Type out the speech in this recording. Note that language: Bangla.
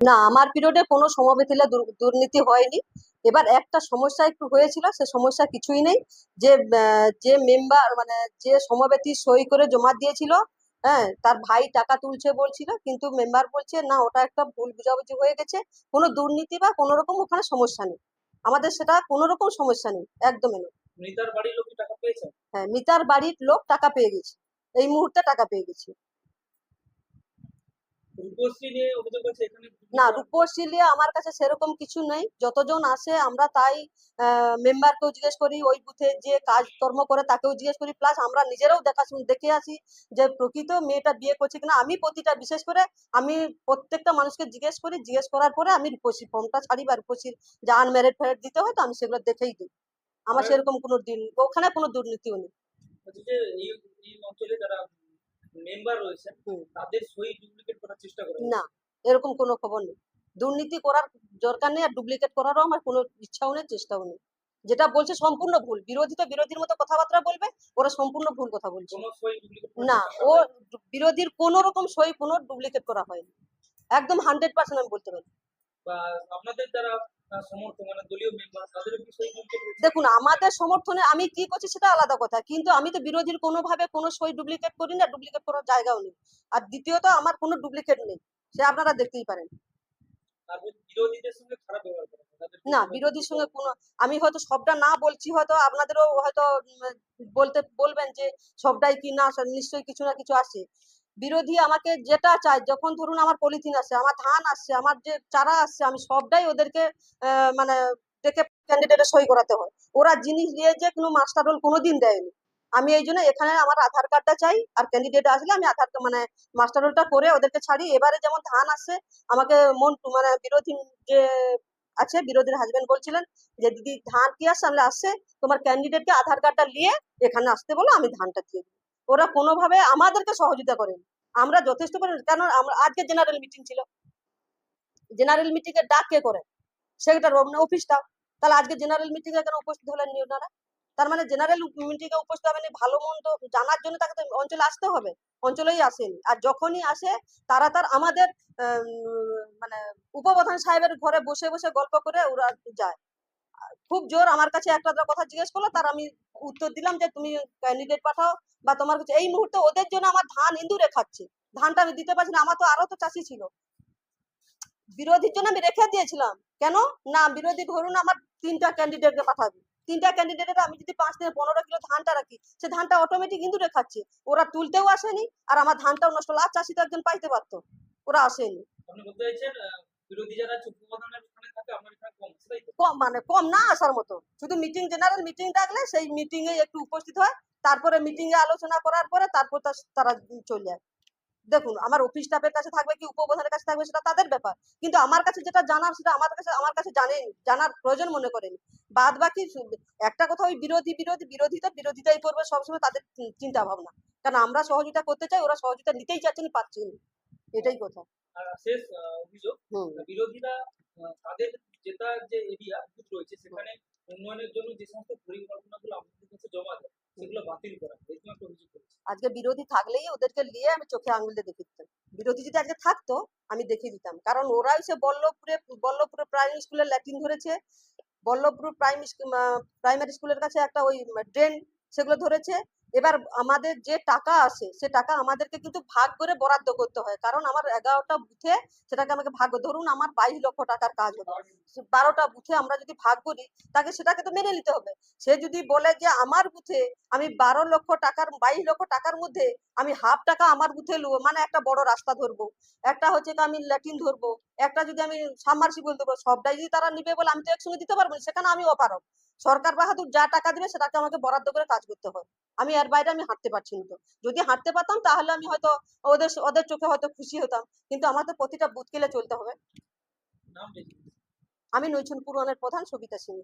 না আমার পিরিয়ডে কোনো সমবেতিলা দুর্নীতি হয়নি। এবার একটা সমস্যা একটু হয়েছিল সে সমস্যা কিছুই নেই। যে যে মেম্বার মানে যে সমবেতি সই করে জমা দিয়েছিল হ্যাঁ তার ভাই টাকা তুলছে বলছিল কিন্তু মেম্বার বলছে না ওটা একটা ভুল বুঝাবুঝি হয়ে গেছে। কোনো দুর্নীতি বা কোনো রকম ওখানে সমস্যা নেই। আমাদের সেটা কোনো রকম সমস্যা নেই একদমই না মিতার বাড়ির লোক টাকা পেয়েছে? হ্যাঁ মিতার বাড়ির লোক টাকা পেয়ে গেছে। এই মুহূর্তে টাকা পেয়ে গেছে রূপশ্রী নিয়ে অভিযোগ আছে এখানে না রূপশ্রী নিয়ে আমার কাছে সেরকম কিছু নেই। যতজন আসে আমরা তাই মেম্বারকেও জিজ্ঞেস করি ওই বুথে যে কাজকর্ম করে তাকেও জিজ্ঞেস করি। প্লাস আমরা নিজেরাও দেখাশুন দেখে আসি যে প্রকৃত মেয়েটা বিয়ে করছে কিনা। আমি প্রতিটা বিশেষ করে আমি প্রত্যেকটা মানুষকে জিজ্ঞেস করি। জিজ্ঞেস করার পরে আমি রূপশ্রী ফর্মটা ছাড়ি বা রূপশ্রীর যা আনম্যারিড ফ্যারেড দিতে হয় তো আমি সেগুলো দেখেই দিই। আমার সেরকম কোনো দিন ওখানে কোনো দুর্নীতিও নেই। যে এই এই অঞ্চলে যারা মেম্বার রয়েছেন তাদের সই ডুপ্লিকেট করার চেষ্টা করে না এরকম কোনো খবর নেই। দুর্নীতি করার দরকার নেই আর ডুপ্লিকেট করারও আমার কোনো ইচ্ছাও নেই চেষ্টাও নেই। যেটা বলছে সম্পূর্ণ ভুল। বিরোধী তো বিরোধীর মতো কথাবার্তা বলবে ওরা সম্পূর্ণ ভুল কথা বলছে। না ও বিরোধীর কোনো রকম সই কোনো ডুপ্লিকেট করা হয়নি। একদম হান্ড্রেড পার্সেন্ট আমি বলতে পারি। আপনাদের যারা মানে দেখুন আমাদের সমর্থনে আমি কি করছি সেটা আলাদা কথা কিন্তু আমি তো বিরোধীর কোনোভাবে কোনো সই ডুপ্লিকেট করি না ডুপ্লিকেট করার জায়গাও নেই। আর দ্বিতীয়ত আমার কোনো ডুপ্লিকেট নেই সে আপনারা দেখতেই পারেন। না বিরোধীর সঙ্গে কোনো আমি হয়তো সবটা না বলছি হয়তো আপনাদেরও হয়তো বলতে বলবেন যে সবটাই কি না নিশ্চয়ই কিছু না কিছু আসে। বিরোধী আমাকে যেটা চায় যখন ধরুন আমার পলিথিন আসছে আমার ধান আসছে আমার যে চারা আসছে আমি সবটাই ওদেরকে মানে দেখে ক্যান্ডিডেটের সই করাতে হয়। ওরা জিনিস দিয়ে যে কোনো মাস্টার রোল কোনোদিন দেয়নি। আমি এই জন্য এখানে আমার আধার কার্ডটা চাই আর ক্যান্ডিডেট আসলে আমি আধার মানে মাস্টার রোলটা করে ওদেরকে ছাড়ি। এবারে যেমন ধান আসছে আমাকে মন মানে বিরোধী যে আছে বিরোধীর হাজবেন্ড বলছিলেন যে দিদি ধান কি আসছে আমি বললাম, আসছে তোমার ক্যান্ডিডেটকে আধার কার্ডটা নিয়ে এখানে আসতে বলো আমি ধানটা দিয়ে ওরা কোনোভাবে আমাদেরকে সহযোগিতা করেন। আমরা যথেষ্ট করে, কেন আজকে জেনারেল মিটিং ছিল। জেনারেল মিটিং এর ডাক কে করে? সেক্রেটারি অফিসটা তাহলে আজকে জেনারেল মিটিং এ কেন উপস্থিত হলেন ওনারা? তার মানে জেনারেল মিটিং এ উপস্থিত হবেন ভালো মন্দ জানার জন্য তাকে তো অঞ্চলে আসতে হবে। অঞ্চলেই আসেনি। আর যখনই আসে, তারা তার আমাদের মানে উপপ্রধান সাহেবের ঘরে বসে বসে গল্প করে ওরা যায়। খুব জোর আমার কাছে একটা কথা জিজ্ঞেস করল, তার আমি উত্তর দিলাম যে তুমি ক্যান্ডিডেট পাঠাও বা তোমার কাছে এই মুহূর্তে ওদের জন্য আমার ধান ইঁদুরে খাচ্ছে ধানটা আমি দিতে পারছি না, আমার তো আরও তো চাষি ছিল। বিরোধীর জন্য আমি রেখে দিয়েছিলাম। কেন? না, বিরোধী ধরুন আমার তিনটা ক্যান্ডিডেটকে পাঠাবে। তিনটা ক্যান্ডিডেটের আমি যদি পাঁচ থেকে পনেরো কিলো ধানটা রাখি, সে ধানটা অটোমেটিক ইঁদুরে খাচ্ছে ওরা তুলতেও আসেনি আর আমার ধানটাও নষ্ট আর চাষি তো একজন পাইতে পারতো। ওরা আসেনি। বিরোধী যারা আছে উপপ্রধানের ওখানে থাকে আমার এখানে কম মানে কম না আসার মতো। শুধু মিটিং জেনারেল মিটিং ডাকলে সেই মিটিং এ একটু উপস্থিত হয়। তারপরে মিটিং এ আলোচনা করার পরে তারপর তারা চলে যায়। দেখুন আমার অফিস স্টাফের কাছে থাকবে কি উপপ্রধানের কাছে থাকবে সেটা তাদের ব্যাপার। কিন্তু আমার কাছে যেটা জানার সেটা আমার কাছে আমার কাছে জানেনি জানার প্রয়োজন মনে করেনি। বাদ বাকি একটা কথা ওই বিরোধী বিরোধী বিরোধিতা বিরোধিতাই করবে সবসময় তাদের চিন্তা ভাবনা। কারণ আমরা সহযোগিতা করতে চাই ওরা সহযোগিতা নিতেই চাচ্ছেন পাচ্ছেন এটাই কথা। শেষ অভিযোগ। বিরোধীরা তাদের যেটা যে এরিয়া বুথ রয়েছে সেখানে উন্নয়নের জন্য যে সমস্ত পরিকল্পনাগুলো আপনাদের কাছে জমা দেয় সেগুলো বাতিল করা এরকম একটা অভিযোগ আজকে বিরোধী থাকলেই ওদেরকে নিয়ে আমি চোখে আঙুল দিয়ে দেখিয়ে দিতাম। বিরোধী যদি আজকে থাকতো আমি দেখিয়ে দিতাম। কারণ ওরা এসে বল্লভপুরে বল্লভপুরে প্রাইমারি স্কুলের ল্যাটিন ধরেছে। বল্লভপুর প্রাইমারি প্রাইমারি স্কুলের কাছে একটা ওই ড্রেন সেগুলো ধরেছে। এবার আমাদের যে টাকা আসে, সে টাকা আমাদেরকে কিন্তু ভাগ করে বরাদ্দ করতে হয়। কারণ আমার এগারোটা বুথে সেটাকে আমাকে ভাগ ধরুন আমার বাইশ লক্ষ টাকার কাজ হলো। বারোটা বুথে আমরা যদি ভাগ করি, তাকে সেটাকে তো মেনে নিতে হবে। সে যদি বলে যে আমার বুথে আমি বারো লক্ষ টাকার, বাইশ লক্ষ টাকার মধ্যে আমি হাফ টাকা আমার বুথে নেব মানে একটা বড় রাস্তা ধরবো। একটা হচ্ছে আমি ল্যাটিন ধরবো, একটা যদি আমি সাবমার্সিবল দেবো সবটাই যদি তারা নিবে বলে আমি তো একসঙ্গে দিতে পারব সেখানে আমি অপারক সরকার বাহাদুর যা টাকা দিবে সেটাকে আমাকে বরাদ্দ করে কাজ করতে হয়। আমি এর বাইরে আমি হাঁটতে পারছি না তো। যদি হাঁটতে পারতাম তাহলে আমি হয়তো ওদের ওদের চোখে হয়তো খুশি হতাম। কিন্তু আমার তো প্রতিটা বুথ কেলে চলতে হবে। আমি নৈছুন পুরানের প্রধান সবিতা সিং